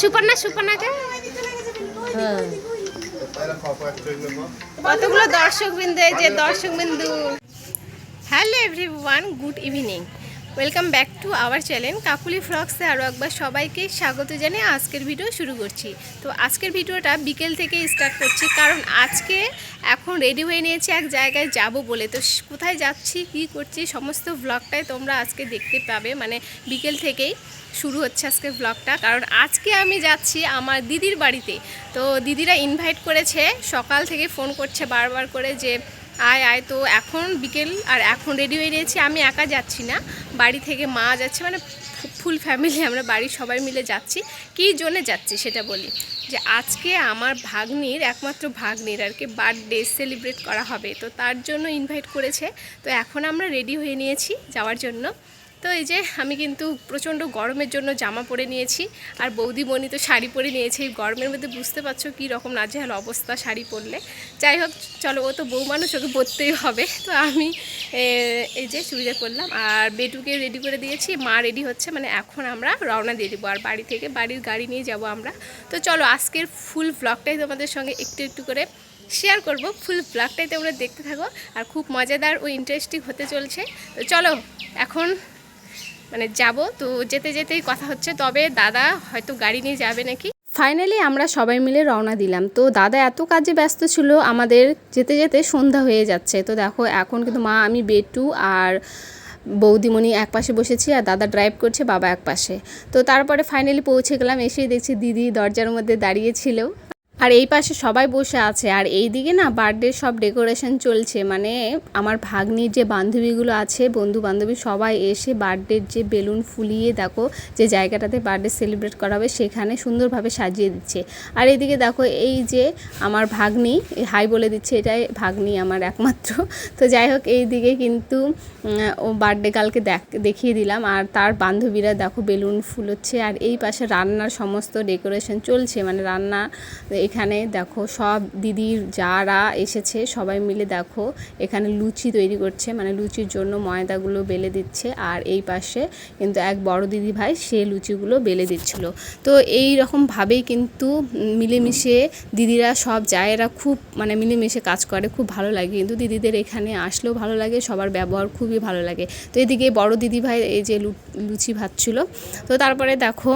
সুপর্ণা সুপর্ণাকে? হ্যাঁ। কতগুলো দর্শক বিন্দু এই যে দর্শক বিন্দু hello everyone good evening. Welcome back to our channel Kakuli ফ্লক্সে আরও একবার সবাইকে স্বাগত জানিয়ে আজকের ভিডিও শুরু করছি। তো আজকের ভিডিওটা বিকেল থেকে স্টার্ট করছি, কারণ আজকে এখন রেডি হয়ে নিয়েছি এক জায়গায় যাব বলে। তো কোথায় যাচ্ছি, কী করছি, সমস্ত ভ্লগটাই তোমরা আজকে দেখতে পাবে। মানে বিকেল থেকেই শুরু হচ্ছে আজকে ব্লগটা কারণ আজকে আমি যাচ্ছি আমার দিদির বাড়িতে। তো দিদিরা ইনভাইট করেছে, সকাল থেকে ফোন করছে বারবার করে যে আয় আয়, তো এখন বিকেল আর এখন রেডি হয়ে নিয়েছি। আমি একা যাচ্ছি না, বাড়ি থেকে মা যাচ্ছে মানে ফুল ফ্যামিলি আমরা বাড়ির সবাই মিলে যাচ্ছি। কী জন্যে যাচ্ছি সেটা বলি, যে আজকে আমার ভাগ্নির, একমাত্র ভাগ্নির আর কি বার্থডে সেলিব্রেট করা হবে। তো তার জন্য ইনভাইট করেছে। তো এখন আমরা রেডি হয়ে নিয়েছি যাওয়ার জন্য। তো এই যে আমি কিন্তু প্রচণ্ড গরমের জন্য জামা পরে নিয়েছি, আর বৌদিমণি তো শাড়ি পরে নিয়েছে। এই গরমের মধ্যে বুঝতে পারছ কী রকম নাজেহাল অবস্থা শাড়ি পরলে। যাই হোক, চলো ও তো বউ মানুষ ওকে পরতেই হবে। তো আমি এই যে চুড়িদার করলাম আর বেটুকে রেডি করে দিয়েছি। মা রেডি হচ্ছে মানে এখন আমরা রওনা দিয়ে দেবো। আর বাড়ি থেকে বাড়ির গাড়ি নিয়ে যাব আমরা। তো চলো আজকের ফুল ব্লগটাই তোমাদের সঙ্গে একটু একটু করে শেয়ার করব। ফুল ব্লগটাই তোমরা দেখতে থাকো, আর খুব মজাদার ও ইন্টারেস্টিং হতে চলছে। তো চলো, এখন মানে যাব। তো যেতে যেতেই কথা হচ্ছে, তবে দাদা হয়তো গাড়ি নিয়ে যাবে নাকি? ফাইনালি আমরা সবাই মিলে রওনা দিলাম। তো দাদা এত কাজে ব্যস্ত ছিল, আমাদের যেতে যেতে সন্ধ্যা হয়ে যাচ্ছে। তো দেখো, এখন কিন্তু মা, আমি, বেটু আর বৌদিমণি এক পাশে বসেছি আর দাদা ড্রাইভ করছে, বাবা এক পাশে। তো তারপরে ফাইনালি পৌঁছে গেলাম, এসেই দেখছি দিদি দরজার মধ্যে দাঁড়িয়েছিল আর এই পাশে সবাই বসে আছে। আর এই দিকে না বার্থডে সব ডেকোরেশন চলছে। মানে আমার ভাগ্নির যে বান্ধবীগুলো আছে বন্ধু বান্ধবী সবাই এসে বার্থডের যে বেলুন ফুলিয়ে দেখো, যে জায়গাটাতে বার্থডে সেলিব্রেট করা হবে, সেখানে সুন্দরভাবে সাজিয়ে দিচ্ছে। আর এদিকে দেখো এই যে আমার ভাগ্নি হাই বলে দিচ্ছে, এটাই ভাগ্নি আমার একমাত্র। তো যাই হোক এই দিকে কিন্তু ও বার্থডে কালকে দেখ, দেখিয়ে দিলাম। আর তার বান্ধবীরা দেখো বেলুন ফুলোচ্ছে। আর এই পাশে রান্নার সমস্ত ডেকোরেশন চলছে। মানে রান্না এখানে দেখো সব দিদির যারা এসেছে সবাই মিলে দেখো, এখানে লুচি তৈরি করছে মানে লুচির জন্য ময়দাগুলো বেলে দিচ্ছে আর এই পাশে কিন্তু এক বড় দিদি ভাই সে লুচিগুলো বেলে দিচ্ছিল। তো এই রকমভাবেই কিন্তু মিলেমিশে দিদিরা সব যায় এরা খুব মানে মিলেমিশে কাজ করে, খুব ভালো লাগে। কিন্তু দিদিদের এখানে আসলেও ভালো লাগে, সবার ব্যবহার খুবই ভালো লাগে। তো এদিকে বড় দিদি ভাই এই যে লুচি ভাজছিল। তো তারপরে দেখো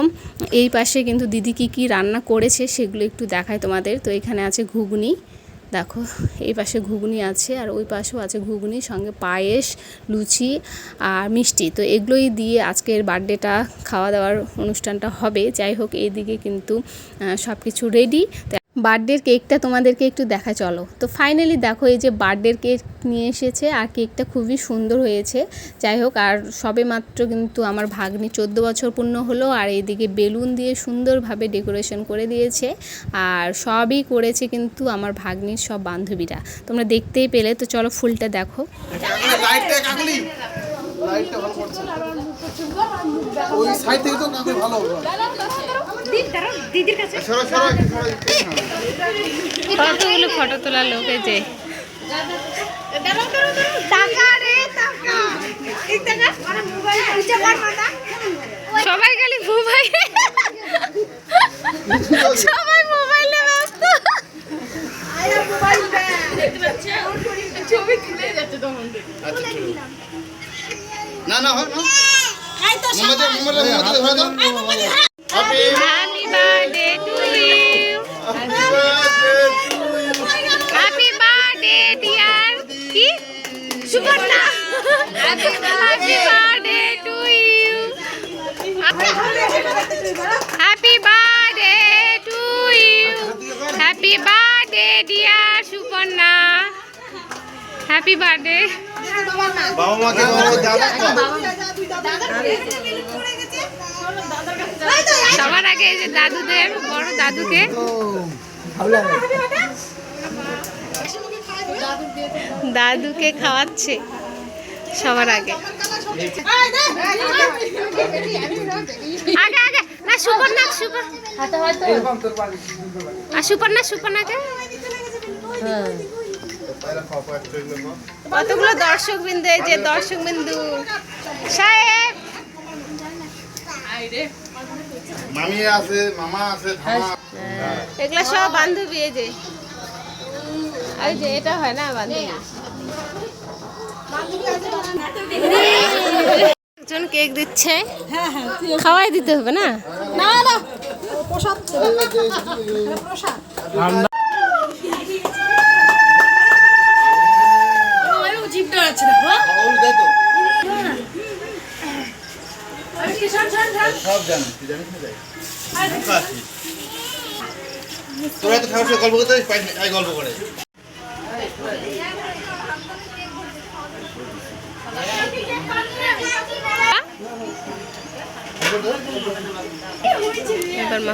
এই পাশে কিন্তু দিদি কি কি রান্না করেছে সেগুলো একটু দেখায় তোমাদের। তো এখানে আছে ঘুগনি। দেখো, এই পাশে ঘুগনি আছে আর ওই পাশেও আছে ঘুগনি, সঙ্গে পায়েস, লুচি আর মিষ্টি। তো এগুলোই দিয়ে আজকের বার্থডেটা খাওয়া দাওয়ার অনুষ্ঠানটা হবে। যাই হোক, এইদিকে কিন্তু সব কিছু রেডি বার্থডের কেকটা তোমাদেরকে একটু দেখা, চলো। তো ফাইনালি দেখো, এই যে বার্থডের কেক নিয়ে এসেছে, আর কেকটা খুবই সুন্দর হয়েছে। যাই হোক, আর সবে মাত্র কিন্তু আমার ভাগ্নি চোদ্দ বছর পূর্ণ হলো, আর এইদিকে বেলুন দিয়ে সুন্দরভাবে ডেকোরেশন করে দিয়েছে, আর সবই করেছে কিন্তু আমার ভাগ্নির সব বান্ধবীরা। তোমরা দেখতেই পেলে, তো চলো ফুলটা দেখো। ওই সাইড থেকে তো ভালো কতগুলো ফটো তোলার লোক যে। সবাই খালি মোবাইল। সবাই মোবাইলে ব্যস্ত। আচ্ছা না না হয় না। মোমবাতি মোমবাতি মোমবাতি ধরে দাও happy happy birthday to you happy birthday dear কি Suborna happy birthday to you happy birthday to you happy birthday dear Suborna happy birthday বাবা মাকে বাবা দাদা সবার আগে এই যে দাদুদের বড় দাদুকে। দাদুকে খাওয়াচ্ছে সবার আগে। আগে আগে না সুপর্ণা সুপর আর সুপর্ণা সুপর্ণাকে? হ্যাঁ। কতগুলো দর্শক বিন্দু এই যে দর্শক বিন্দু সাহেব! মামি আছে মামা আছে এগুলা সব বান্ধবী এই যে। এই যে এটা হয় না বান্ধবী? একজন কেক দিচ্ছে। হ্যাঁ হ্যাঁ খাওয়াই দিতে হবে না? না না। প্রসাদ। প্রসাদ সব জানি তুই জানিস না যাই তোরা তো খাওয়ার গল্প করতে পারিস? না, গল্প করে। এবার মা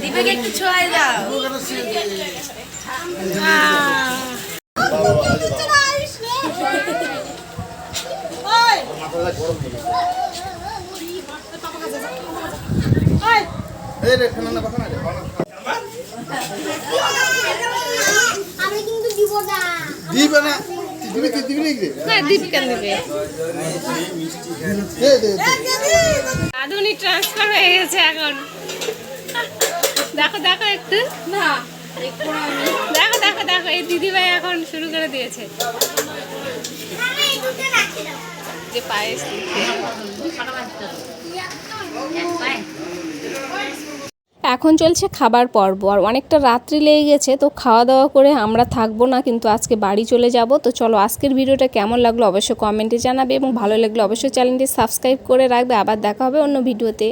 দীপকে একটু ছোঁয়াই দাও ওই ওই এই রে খানা না কথা না রে খানা। আমি কিন্তু দিব না দিবে না দিবি নাকি না দীপ কেন দিবে দে দে দে। আধুনিক ট্রান্সফার হয়ে গেছে এখন দেখো দেখো একটু না দেখো দেখো দেখো, এই দিদিভাই এখন শুরু করে দিয়েছে যে পায়েস এখন চলছে খাবার পর্ব, আর অনেকটা রাত্রি লেগে গেছে, তো খাওয়া দাওয়া করে আমরা থাকব না, কিন্তু আজকে বাড়ি চলে যাব। তো চলো আজকের ভিডিওটা কেমন লাগল অবশ্যই কমেন্টে জানাবে, এবং ভালো লাগলে অবশ্যই চ্যানেলটি সাবস্ক্রাইব করে রাখবে। আবার দেখা হবে অন্য ভিডিওতে।